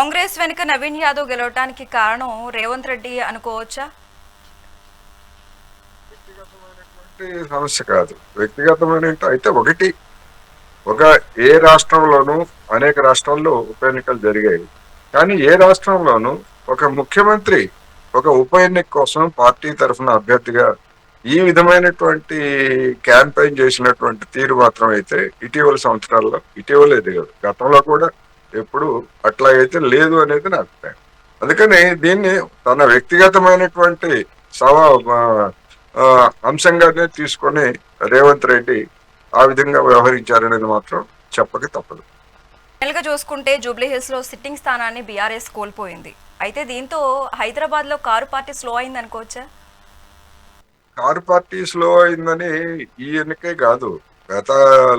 కాంగ్రెస్ వెనుక నవీన్ యాదవ్ గెలవటానికి కారణం రేవంత్ రెడ్డి అనుకోవచ్చా? సమస్య కాదు. వ్యక్తిగతమైన అయితే ఒకటి ఒక ఏ రాష్ట్రంలోనూ అనేక రాష్ట్రాల్లో ఉప ఎన్నికలు జరిగాయి. కానీ ఏ రాష్ట్రంలోనూ ఒక ముఖ్యమంత్రి ఒక ఉప ఎన్నిక కోసం పార్టీ తరఫున అభ్యర్థిగా ఈ విధమైనటువంటి క్యాంపెయిన్ చేసినటువంటి తీరు మాత్రం అయితే ఇటీవల సంవత్సరాల్లో ఇటీవలేదు కాదు గతంలో కూడా ఎప్పుడు అట్లా అయితే లేదు అనేది నా అభిప్రాయం. అందుకని దీన్ని తన వ్యక్తిగతమైనటువంటి సవ అంశంగానే తీసుకొని రేవంత్ రెడ్డి ఆ విధంగా వ్యవహరించారనేది మాత్రం చెప్పక తప్పదు. నెలగా చూసుకుంటే జూబ్లీ హిల్స్లో సిట్టింగ్ స్థానాన్ని బీఆర్ఎస్ కోల్పోయింది. అయితే దీంతో హైదరాబాద్లో కారు పార్టీ స్లో అయింది అనుకోవచ్చా కారు పార్టీ స్లో అయిందని ఈ ఎన్నికే కాదు. గత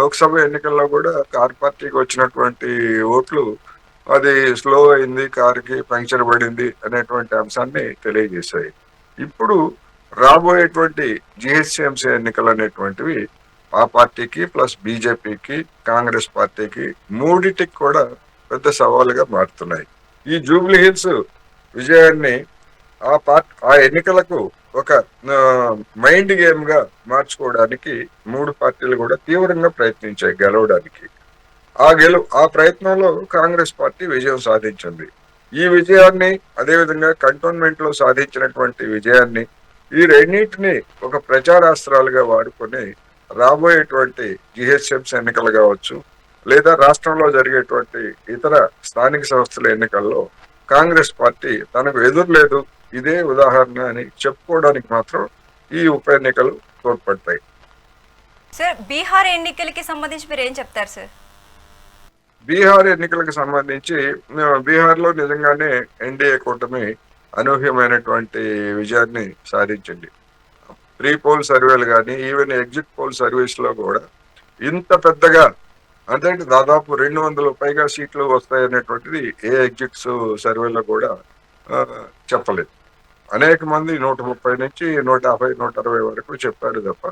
లోక్సభ ఎన్నికల్లో కూడా కార్ పార్టీకి వచ్చినటువంటి ఓట్లు అది స్లో అయింది కారుకి పంక్చర్ పడింది అనేటువంటి అంశాన్ని తెలియజేశాయి. ఇప్పుడు రాబోయేటువంటి జిహెచ్ఎంసీ ఎన్నికలు అనేటువంటివి ఆ పార్టీకి ప్లస్ బీజేపీకి కాంగ్రెస్ పార్టీకి మూడిటికి కూడా పెద్ద సవాలుగా మారుతున్నాయి. ఈ జూబ్లీ హిల్స్ విజయాన్ని ఆ పార్ట్ ఆ ఎన్నికలకు ఒక మైండ్ గేమ్గా మార్చుకోవడానికి మూడు పార్టీలు కూడా తీవ్రంగా ప్రయత్నించాయి గెలవడానికి. ఆ గెలు ఆ ప్రయత్నంలో కాంగ్రెస్ పార్టీ విజయం సాధించింది. ఈ విజయాన్ని అదేవిధంగా కంటోన్మెంట్లో సాధించినటువంటి విజయాన్ని ఈ రెండింటిని ఒక ప్రచారాస్త్రాలుగా వాడుకొని రాబోయేటువంటి జిహెచ్ఎంసీ ఎన్నికలు కావచ్చు లేదా రాష్ట్రంలో జరిగేటువంటి ఇతర స్థానిక సంస్థల ఎన్నికల్లో కాంగ్రెస్ పార్టీ తనకు ఎదురులేదు ఇదే ఉదాహరణ అని చెప్పుకోవడానికి మాత్రం ఈ ఉప ఎన్నికలు తోడ్పడతాయి. సార్ బీహార్ ఎన్నికలకి సంబంధించి మీరు ఏం చెప్తారు సార్? బీహార్ ఎన్నికలకు సంబంధించి బీహార్లో నిజంగానే ఎన్డీఏ కూటమి అనూహ్యమైనటువంటి విజయాన్ని సాధించింది. ప్రీ పోల్ సర్వేలు కానీ ఈవెన్ ఎగ్జిట్ పోల్ సర్వీస్లో కూడా ఇంత పెద్దగా అంటే దాదాపు రెండు వందల పైగా సీట్లు వస్తాయనేటువంటిది ఏ ఎగ్జిట్స్ సర్వేలో కూడా చెప్పలేదు. అనేక మంది నూట ముప్పై నుంచి నూట యాభై నూట అరవై వరకు చెప్పారు తప్ప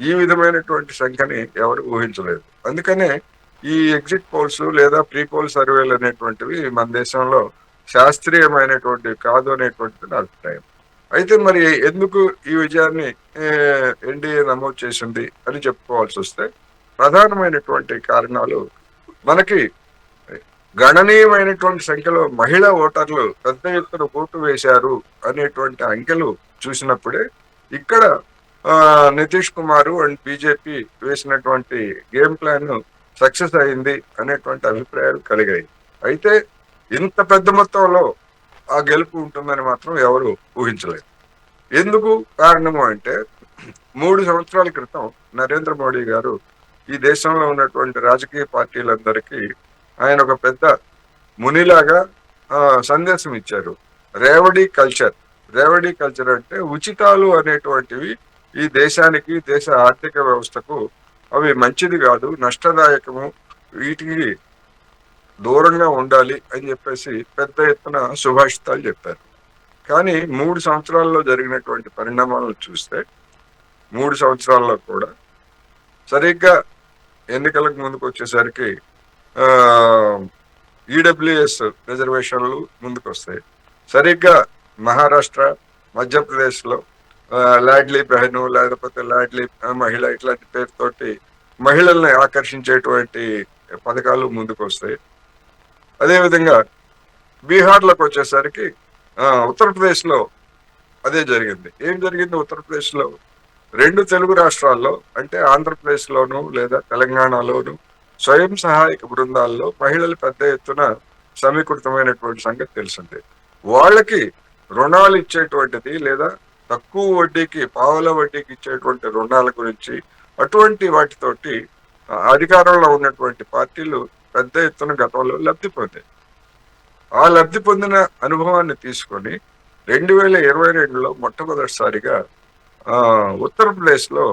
ఈ విధమైనటువంటి సంఖ్యని ఎవరు ఊహించలేదు. అందుకనే ఈ ఎగ్జిట్ పోల్స్ లేదా ప్రీ పోల్ సర్వేలు అనేటువంటివి మన దేశంలో శాస్త్రీయమైనటువంటి కాదు అనేటువంటిది నా అభిప్రాయం. అయితే మరి ఎందుకు ఈ విజయాన్ని ఎన్డీఏ నమోదు చేసింది అని చెప్పుకోవాల్సి వస్తే ప్రధానమైనటువంటి కారణాలు మనకి గణనీయమైనటువంటి సంఖ్యలో మహిళా ఓటర్లు పెద్ద ఎత్తున ఓటు వేశారు అనేటువంటి అంకెలు చూసినప్పుడే ఇక్కడ నితీష్ కుమార్ అండ్ బీజేపీ వేసినటువంటి గేమ్ ప్లాన్ సక్సెస్ అయింది అనేటువంటి అభిప్రాయాలు కలిగాయి. అయితే ఇంత పెద్ద మొత్తంలో ఆ గెలుపు ఉంటుందని మాత్రం ఎవరు ఊహించలేదు. ఎందుకు కారణము అంటే మూడు సంవత్సరాల క్రితం నరేంద్ర మోడీ గారు ఈ దేశంలో ఉన్నటువంటి రాజకీయ పార్టీలందరికీ ఆయన ఒక పెద్ద మునిలాగా ఆ, సందేశం ఇచ్చారు. రేవడి కల్చర్ రేవడి కల్చర్ అంటే ఉచితాలు అనేటువంటివి ఈ దేశానికి దేశ ఆర్థిక వ్యవస్థకు అవి మంచిది కాదు నష్టదాయకము వీటికి దూరంగా ఉండాలి అని చెప్పేసి పెద్ద ఎత్తున సుభాషితాలు చెప్పారు. కానీ మూడు సంవత్సరాల్లో జరిగినటువంటి పరిణామాలను చూస్తే మూడు సంవత్సరాల్లో కూడా సరిగ్గా ఎన్నికలకు ముందుకు వచ్చేసరికి ఈడబ్ల్యూఎస్ రిజర్వేషన్లు ముందుకు వస్తాయి సరిగ్గా మహారాష్ట్ర మధ్యప్రదేశ్లో లాడ్లీ బెహను లేకపోతే లాడ్లీ మహిళ ఇట్లాంటి పేరుతోటి మహిళల్ని ఆకర్షించేటువంటి పథకాలు ముందుకు వస్తాయి అదేవిధంగా బీహార్లోకి వచ్చేసరికి ఉత్తరప్రదేశ్లో అదే జరిగింది. ఏం జరిగింది ఉత్తరప్రదేశ్లో? రెండు తెలుగు రాష్ట్రాల్లో అంటే ఆంధ్రప్రదేశ్లోను లేదా తెలంగాణలోను స్వయం సహాయక బృందాల్లో మహిళలు పెద్ద ఎత్తున సమీకృతమైనటువంటి సంగతి తెలిసిందే వాళ్ళకి రుణాలు ఇచ్చేటువంటిది లేదా తక్కువ వడ్డీకి పావుల వడ్డీకి ఇచ్చేటువంటి రుణాల గురించి అటువంటి వాటితోటి అధికారంలో ఉన్నటువంటి పార్టీలు పెద్ద ఎత్తున గతంలో లబ్ధి పొందాయి. ఆ లబ్ధి పొందిన అనుభవాన్ని తీసుకొని రెండు వేల ఇరవై రెండులో మొట్టమొదటిసారిగా ఆ, ఉత్తరప్రదేశ్లో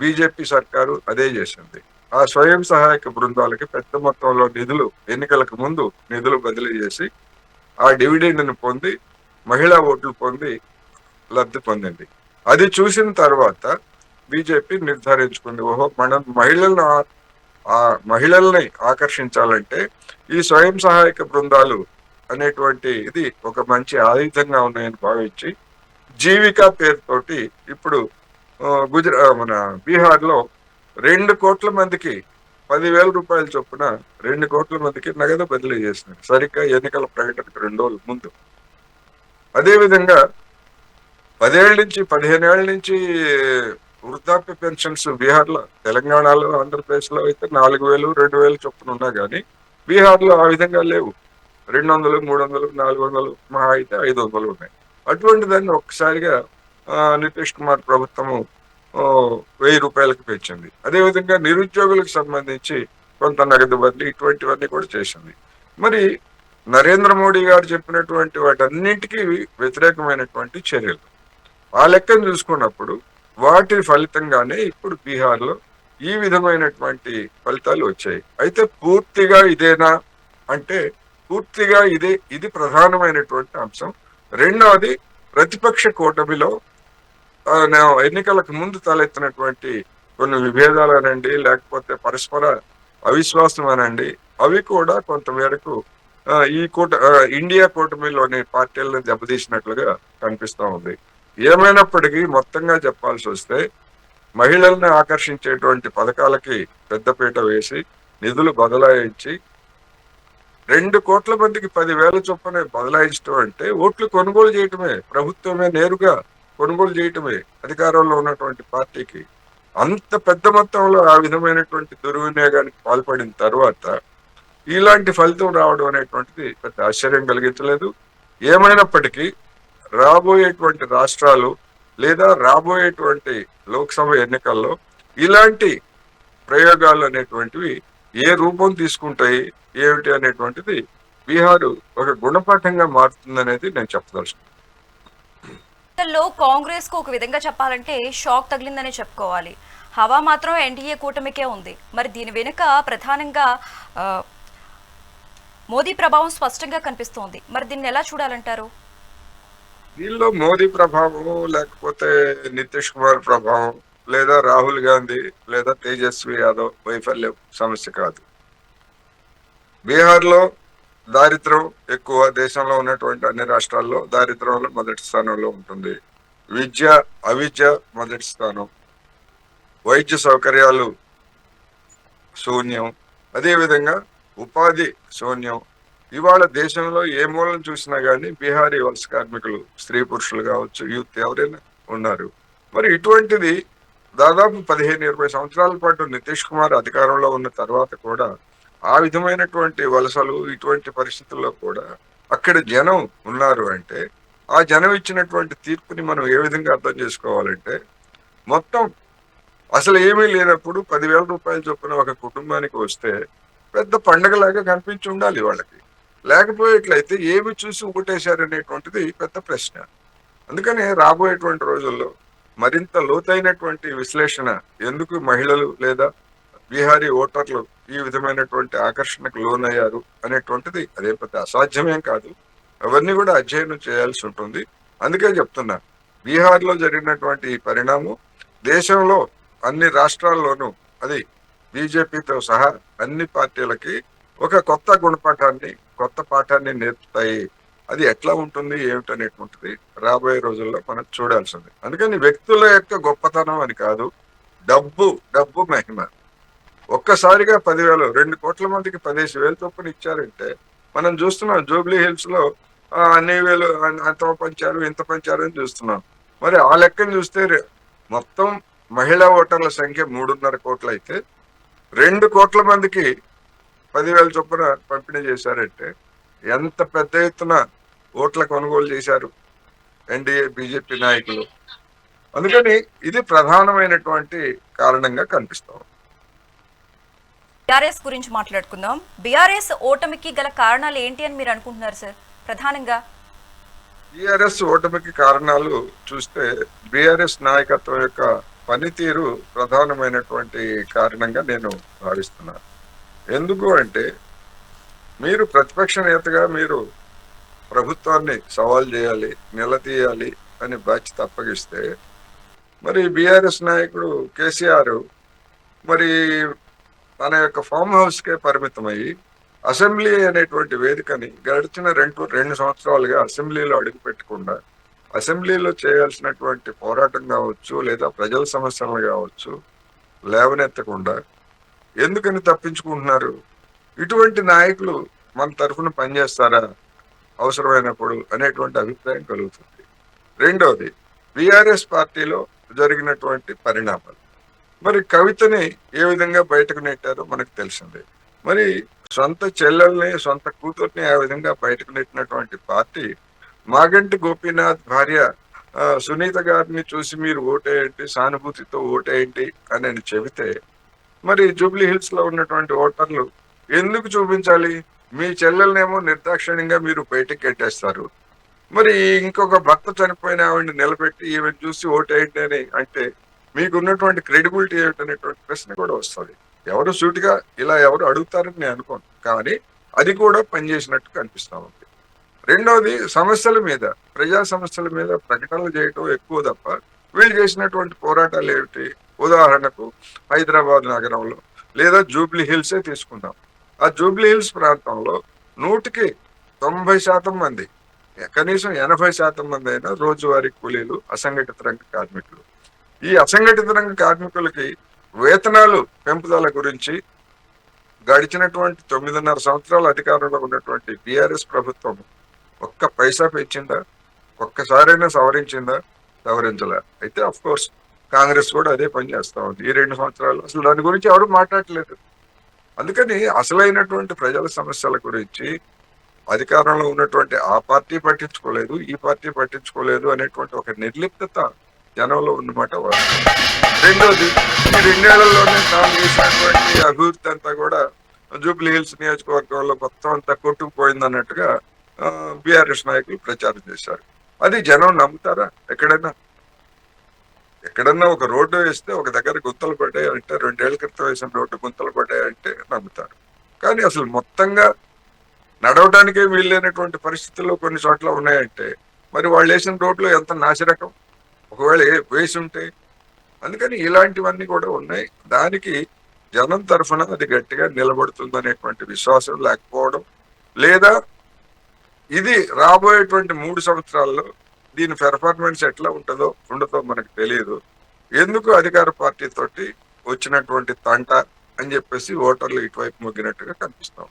బీజేపీ సర్కారు అదే చేసింది. ఆ స్వయం సహాయక బృందాలకి పెద్ద మొత్తంలో నిధులు ఎన్నికలకు ముందు నిధులు బదిలీ చేసి ఆ డివిడెండ్ను పొంది మహిళా ఓట్లు పొంది లబ్ధి పొందింది అది చూసిన తర్వాత బీజేపీ నిర్ధారించుకుంది ఓహో మనం మహిళలను ఆ- మహిళల్ని ఆకర్షించాలంటే ఈ స్వయం సహాయక బృందాలు అనేటువంటి ఇది ఒక మంచి ఆయుధంగా ఉన్నాయని భావించి జీవిక పేరుతోటి ఇప్పుడు గుజరా మన బీహార్లో రెండు కోట్ల మందికి పదివేల రూపాయల చొప్పున రెండు కోట్ల మందికి నగదు బదిలీ చేసినారు సరిగ్గా ఎన్నికల ప్రకటనకు రెండు రోజుల ముందు. అదేవిధంగా పదేళ్ళ నుంచి పదిహేను ఏళ్ళ నుంచి వృద్ధాప్య పెన్షన్స్ బీహార్లో తెలంగాణలో ఆంధ్రప్రదేశ్లో అయితే నాలుగు వేలు రెండు వేలు చొప్పున ఉన్నా కానీ బీహార్లో ఆ విధంగా లేవు. రెండు వందలు మూడు వందలు నాలుగు వందలు మహా అయితే ఐదు వందలు ఉన్నాయి. అటువంటి దాన్ని ఒక్కసారిగా ఆ, నితీష్ కుమార్ ప్రభుత్వము వెయ్యి రూపాయలకు పెంచింది. అదేవిధంగా నిరుద్యోగులకు సంబంధించి కొంత నగదు బదిలీ ఇటువంటివన్నీ కూడా చేసింది. మరి నరేంద్ర మోడీ గారు చెప్పినటువంటి వాటన్నింటికీ వ్యతిరేకమైనటువంటి చర్యలు. ఆ లెక్కను చూసుకున్నప్పుడు వాటి ఫలితంగానే ఇప్పుడు బీహార్లో ఈ విధమైనటువంటి ఫలితాలు వచ్చాయి. అయితే పూర్తిగా ఇదేనా? అంటే పూర్తిగా ఇదే ఇది ప్రధానమైనటువంటి అంశం. రెండవది ప్రతిపక్ష కూటమిలో ఎన్నికలకు ముందు తలెత్తినటువంటి కొన్ని విభేదాలు అనండి లేకపోతే పరస్పర అవిశ్వాసం అనండి అవి కూడా కొంతమేరకు ఈ కూట ఇండియా కూటమిలోని పార్టీలను దెబ్బతీసినట్లుగా కనిపిస్తూ ఉంది. ఏమైనప్పటికీ మొత్తంగా చెప్పాల్సి వస్తే మహిళల్ని ఆకర్షించేటువంటి పథకాలకి పెద్దపీట వేసి నిధులు బదలాయించి రెండు కోట్ల మందికి పదివేల చొప్పున బదలాయించడం అంటే ఓట్లు కొనుగోలు చేయటమే ప్రభుత్వమే నేరుగా కొనుగోలు చేయటమే అధికారంలో ఉన్నటువంటి పార్టీకి. అంత పెద్ద మొత్తంలో ఆ విధమైనటువంటి దుర్వినియోగానికి పాల్పడిన తర్వాత ఇలాంటి ఫలితం రావడం అనేటువంటిది పెద్ద ఆశ్చర్యం కలిగించలేదు. ఏమైనప్పటికీ రాబోయేటువంటి రాష్ట్రాలు లేదా రాబోయేటువంటి లోక్సభ ఎన్నికల్లో ఇలాంటి ప్రయోగాలు అనేటువంటివి ఏ రూపం తీసుకుంటాయి ఏమిటి అనేటువంటిది బీహారు ఒక గుణపాఠంగా మారుతుందనేది నేను చెప్పదలుచుకున్నాను ఎన్నికల్లో కాంగ్రెస్కు ఒక విధంగా చెప్పాలంటే షాక్ తగిలిందనే చెప్పుకోవాలి. హవా మాత్రం ఎన్డీఏ కూటమికే ఉంది. మరి దీని వెనుక ప్రధానంగా మోదీ ప్రభావం స్పష్టంగా కనిపిస్తోంది. మరి దీన్ని ఎలా చూడాలంటారు? దీనిలో మోదీ ప్రభావం లేకపోతే నితీష్ కుమార్ ప్రభావం లేదా రాహుల్ గాంధీ లేదా తేజస్వి యాదవ్ వైఫల్యం సమస్య కాదు. బీహార్లో దారిద్రం దారిద్ర్యం ఎక్కువ దేశంలో ఉన్నటువంటి అన్ని రాష్ట్రాల్లో దారిద్రంలో మొదటి స్థానంలో ఉంటుంది. విద్య అవిద్య మొదటి స్థానం. వైద్య సౌకర్యాలు శూన్యం. అదేవిధంగా ఉపాధి శూన్యం. ఇవాళ దేశంలో ఏ మూలం చూసినా కానీ బీహారీ వలస కార్మికులు స్త్రీ పురుషులు కావచ్చు యూత్ ఎవరైనా ఉన్నారు. మరి ఇటువంటిది దాదాపు పదిహేను ఇరవై సంవత్సరాల పాటు నితీష్ కుమార్ అధికారంలో ఉన్న తర్వాత కూడా ఆ విధమైనటువంటి వలసలు ఇటువంటి పరిస్థితుల్లో కూడా అక్కడ జనం ఉన్నారు అంటే ఆ జనం ఇచ్చినటువంటి తీర్పుని మనం ఏ విధంగా అర్థం చేసుకోవాలంటే మొత్తం అసలు ఏమీ లేనప్పుడు పదివేల రూపాయల చొప్పున ఒక కుటుంబానికి వస్తే పెద్ద పండగలాగా కనిపించి ఉండాలి వాళ్ళకి. లేకపోయేట్లయితే ఏమి చూసి ఊటేశారనేటువంటిది పెద్ద ప్రశ్న. అందుకని రాబోయేటువంటి రోజుల్లో మరింత లోతైనటువంటి విశ్లేషణ ఎందుకు మహిళలు లేదా బీహారీ ఓటర్లు ఈ విధమైనటువంటి ఆకర్షణకు లోనయ్యారు అనేటువంటిది అదే పెద్ద అసాధ్యమేం కాదు. అవన్నీ కూడా అధ్యయనం చేయాల్సి ఉంటుంది. అందుకే చెప్తున్నా బీహార్లో జరిగినటువంటి ఈ పరిణామం దేశంలో అన్ని రాష్ట్రాల్లోనూ అది బీజేపీతో సహా అన్ని పార్టీలకి ఒక కొత్త గుణపాఠాన్ని కొత్త పాఠాన్ని నేర్పుతాయి. అది ఎట్లా ఉంటుంది ఏమిటనేటువంటిది రాబోయే రోజుల్లో మనం చూడాల్సింది. అందుకని వ్యక్తుల యొక్క గొప్పతనం అని కాదు డబ్బు డబ్బు మహిమ. ఒక్కసారిగా పదివేలు రెండు కోట్ల మందికి పదిహేను వేలు చొప్పున ఇచ్చారంటే మనం చూస్తున్నాం జూబ్లీ హిల్స్లో అన్ని వేలు అంత పంచారు ఇంత పంచారు అని చూస్తున్నాం. మరి ఆ లెక్కను చూస్తే మొత్తం మహిళా ఓటర్ల సంఖ్య మూడున్నర కోట్లు అయితే రెండు కోట్ల మందికి పదివేల చొప్పున పంపిణీ చేశారంటే ఎంత పెద్ద ఎత్తున ఓట్ల కొనుగోలు చేశారు ఎన్డీఏ బీజేపీ నాయకులు. అందుకని ఇది ప్రధానమైనటువంటి కారణంగా కనిపిస్తాం బీఆర్ఎస్ గురించి మాట్లాడుకుందాం. బీఆర్ఎస్ ఓటమికి గల కారణాలు ఏంటి అని మీరు అనుకుంటున్నారు సార్? ప్రధానంగా. బిఆర్ఎస్ ఓటమికి కారణాలు చూస్తే బీఆర్ఎస్ నాయకత్వం యొక్క పనితీరు ప్రధానమైనటువంటి కారణంగా నేను భావిస్తున్నాను ఎందుకు అంటే మీరు ప్రతిపక్ష నేతగా మీరు ప్రభుత్వాన్ని సవాల్ చేయాలి నిలదీయాలి అని బాధ్యత తన యొక్క ఫామ్ హౌస్కే పరిమితమయ్యి అసెంబ్లీ అనేటువంటి వేదికని గడిచిన రెండు రెండు సంవత్సరాలుగా అసెంబ్లీలో అడుగు పెట్టకుండా అసెంబ్లీలో చేయాల్సినటువంటి పోరాటం కావచ్చు లేదా ప్రజల సమస్యలు కావచ్చు లేవనెత్తకుండా ఎందుకని తప్పించుకుంటున్నారు? ఇటువంటి నాయకులు మన తరఫున పనిచేస్తారా? అవసరమైనప్పుడు అనేటువంటి అభిప్రాయం కలుగుతుంది. రెండవది బీఆర్ఎస్ పార్టీలో జరిగినటువంటి పరిణామాలు. మరి కవితని ఏ విధంగా బయటకు నెట్టారో మనకు తెలిసిందే. మరి సొంత చెల్లెల్ని సొంత కూతుర్ని ఆ విధంగా బయటకు నెట్టినటువంటి పార్టీ మాగంటి గోపీనాథ్ భార్య సునీత గారిని చూసి మీరు ఓటేయండి సానుభూతితో ఓటేయండి అని అని చెబితే మరి జూబ్లీ హిల్స్లో ఉన్నటువంటి ఓటర్లు ఎందుకు చూపించాలి? మీ చెల్లెలనేమో నిర్దాక్షిణ్యంగా మీరు బయటకు ఎట్టేస్తారు మరి ఇంకొక భర్త చనిపోయిన ఆవిడని నిలబెట్టి ఈవెన్ చూసి ఓటేయండి అని అంటే మీకు ఉన్నటువంటి క్రెడిబిలిటీ ఏమిటనేటువంటి ప్రశ్న కూడా వస్తుంది. ఎవరు సూటిగా ఇలా ఎవరు అడుగుతారని నేను అనుకోను. కానీ అది కూడా పనిచేసినట్టు కనిపిస్తా ఉంది. రెండవది సమస్యల మీద ప్రజా సమస్యల మీద ప్రకటనలు చేయటం ఎక్కువ తప్ప వీళ్ళు చేసినటువంటి పోరాటాలు ఏమిటి? ఉదాహరణకు హైదరాబాద్ నగరంలో లేదా జూబ్లీ హిల్సే తీసుకుందాం. ఆ జూబ్లీ హిల్స్ ప్రాంతంలో నూటికి తొంభై శాతం మంది కనీసం ఎనభై శాతం మంది అయినా రోజువారీ కూలీలు అసంఘటిత రంగ కార్మికులు. ఈ అసంఘటిత రంగ కార్మికులకి వేతనాలు పెంపుదల గురించి గడిచినటువంటి తొమ్మిదిన్నర సంవత్సరాల అధికారంలో ఉన్నటువంటి బీఆర్ఎస్ ప్రభుత్వం ఒక్క పైసా పెంచిందా? ఒక్కసారైనా సవరించిందా? సవరించలే. అయితే అఫ్ కోర్స్ కాంగ్రెస్ కూడా అదే పని చేస్తూ ఉంది. ఈ రెండు సంవత్సరాలు అసలు దాని గురించి ఎవరు మాట్లాడలేదు. అందుకని అసలైనటువంటి ప్రజల సమస్యల గురించి అధికారంలో ఉన్నటువంటి ఆ పార్టీ పట్టించుకోలేదు ఈ పార్టీ పట్టించుకోలేదు అనేటువంటి ఒక నిర్లిప్తత జనంలో ఉన్నమాట రెండోది ఈ రెండేళ్ళలోనే తాను చేసినటువంటి అభివృద్ధి అంతా కూడా జూబ్లీ హిల్స్ నియోజకవర్గంలో మొత్తం అంతా కొట్టుకుపోయింది అన్నట్టుగా బీఆర్ఎస్ నాయకులు ప్రచారం చేశారు. అది జనం నమ్ముతారా? ఎక్కడైనా? ఎక్కడన్నా ఒక రోడ్డు వేస్తే ఒక దగ్గర గుంతలు పడ్డాయి అంటే రెండేళ్ళ క్రితం వేసిన రోడ్డు గుంతలు పడ్డాయి అంటే నమ్ముతారు. కానీ అసలు మొత్తంగా నడవడానికే వీల్లేనటువంటి పరిస్థితుల్లో కొన్ని చోట్ల ఉన్నాయంటే మరి వాళ్ళు వేసిన రోడ్లు ఎంత నాశరకం ఒకవేళ ఏ- వేసి ఉంటే అందుకని ఇలాంటివన్నీ కూడా ఉన్నాయి. దానికి జనం తరఫున అది గట్టిగా నిలబడుతుంది అనేటువంటి విశ్వాసం లేకపోవడం లేదా ఇది రాబోయేటువంటి మూడు సంవత్సరాల్లో దీని పెర్ఫార్మెన్స్ ఎట్లా ఉంటుందో ఉండదో మనకు తెలియదు. ఎందుకు అధికార పార్టీ తోటి వచ్చినటువంటి తంట అని చెప్పేసి ఓటర్లు ఇటువైపు మొగ్గినట్టుగా కనిపిస్తాం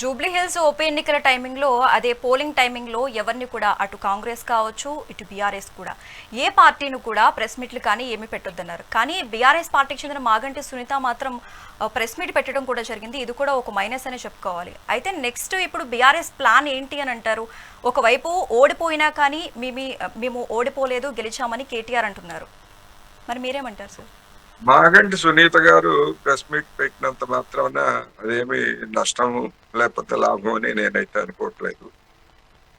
జూబ్లీ హిల్స్ ఉప ఎన్నికల టైమింగ్లో అదే పోలింగ్ టైమింగ్లో ఎవరిని కూడా అటు కాంగ్రెస్ కావచ్చు ఇటు బీఆర్ఎస్ కూడా. ఏ పార్టీని కూడా ప్రెస్ మీట్లు కానీ ఏమీ పెట్టొద్దన్నారు. కానీ బీఆర్ఎస్ పార్టీకి చెందిన మాగంటి సునీత మాత్రం ప్రెస్ మీట్ పెట్టడం కూడా జరిగింది. ఇది కూడా ఒక మైనస్ అనే చెప్పుకోవాలి. అయితే నెక్స్ట్ ఇప్పుడు బీఆర్ఎస్ ప్లాన్ ఏంటి అని అంటారు. ఒకవైపు ఓడిపోయినా కానీ మేము మేము ఓడిపోలేదు గెలిచామని కేటీఆర్ అంటున్నారు. మరి మీరేమంటారు సార్? మాగంటి సునీత గారు ప్రెస్ మీట్ పెట్టినంత మాత్రాన అదేమి నష్టము లేకపోతే లాభం అని నేనైతే అనుకోవట్లేదు.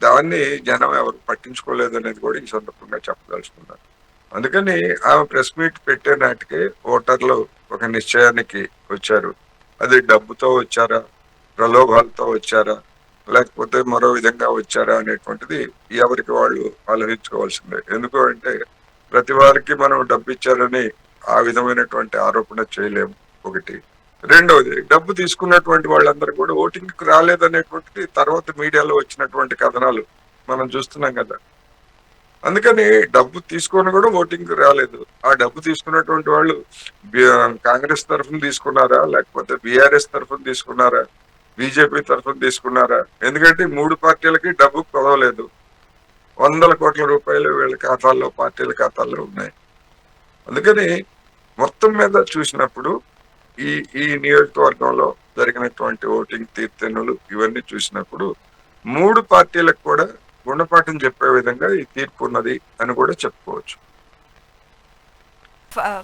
దాన్ని జనం ఎవరు పట్టించుకోలేదు అనేది కూడా ఈ సందర్భంగా చెప్పదలుచుకున్నాను. అందుకని ఆమె ప్రెస్ మీట్ పెట్టే నాటికి ఓటర్లు ఒక నిశ్చయానికి వచ్చారు. అది డబ్బుతో వచ్చారా ప్రలోభాలతో వచ్చారా లేకపోతే మరో విధంగా వచ్చారా అనేటువంటిది ఎవరికి వాళ్ళు ఆలోచించుకోవాల్సిందే. ఎందుకు అంటే ప్రతి వారికి మనం డబ్బు ఇచ్చారని ఆ విధమైనటువంటి ఆరోపణ చేయలేము. ఒకటి. రెండవది డబ్బు తీసుకున్నటువంటి వాళ్ళందరూ కూడా ఓటింగ్ రాలేదనేటువంటిది తర్వాత మీడియాలో వచ్చినటువంటి కథనాలు మనం చూస్తున్నాం కదా. అందుకని డబ్బు తీసుకొని కూడా ఓటింగ్కి రాలేదు. ఆ డబ్బు తీసుకున్నటువంటి వాళ్ళు కాంగ్రెస్ తరఫున తీసుకున్నారా? లేకపోతే బీఆర్ఎస్ తరఫున తీసుకున్నారా? బీజేపీ తరఫున తీసుకున్నారా? ఎందుకంటే మూడు పార్టీలకి డబ్బు కొదవలేదు వందల కోట్ల రూపాయలు వీళ్ళ ఖాతాల్లో పార్టీల ఖాతాల్లో ఉన్నాయి. అందుకని మొత్తం మీద చూసినప్పుడు ఈ ఈ నియోజకవర్గంలో జరిగినటువంటి ఓటింగ్ తీర్తెన్నులు ఇవన్నీ చూసినప్పుడు మూడు పార్టీలకు కూడా గుణపాఠం చెప్పే విధంగా ఈ తీర్పు ఉన్నది అని కూడా చెప్పుకోవచ్చు.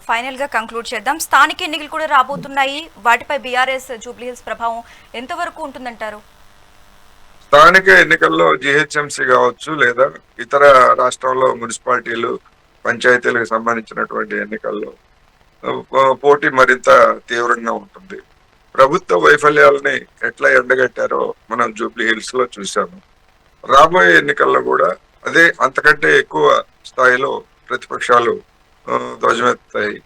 ఫైనల్గా కంక్లూడ్ చేద్దాం. స్థానిక ఎన్నికలు కూడా రాబోతున్నాయి. వాటిపై బీఆర్ఎస్ జూబ్లీ హిల్స్ ప్రభావం ఎంతవరకు ఉంటుందంటారు? స్థానిక ఎన్నికల్లో జిహెచ్ఎంసీ కావచ్చు లేదా ఇతర రాష్ట్రంలో మున్సిపాలిటీలు పంచాయతీలకు సంబంధించినటువంటి ఎన్నికల్లో పోటీ మరింత తీవ్రంగా ఉంటుంది. ప్రభుత్వ వైఫల్యాలని ఎట్లా ఎండగట్టారో మనం జూబ్లీ హిల్స్లో చూసాము రాబోయే ఎన్నికల్లో కూడా అదే అంతకంటే ఎక్కువ స్థాయిలో ప్రతిపక్షాలు ధ్వజమెత్తాయి.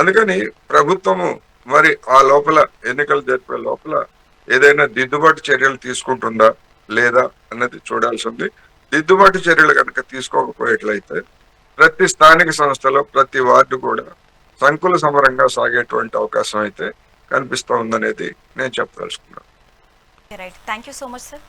అందుకని ప్రభుత్వము మరి ఆ లోపల ఎన్నికలు జరిపే లోపల ఏదైనా దిద్దుబాటు చర్యలు తీసుకుంటుందా లేదా అన్నది చూడాల్సి ఉంది. దిద్దుబాటు చర్యలు కనుక తీసుకోకపోయేట్లయితే ప్రతి స్థానిక సంస్థలో ప్రతి వార్డు కూడా సంకుల సమరంగా సాగేటువంటి అవకాశం అయితే కనిపిస్తూ ఉందనేది నేను చెప్పదలుచుకున్నాను. Right thank you so much sir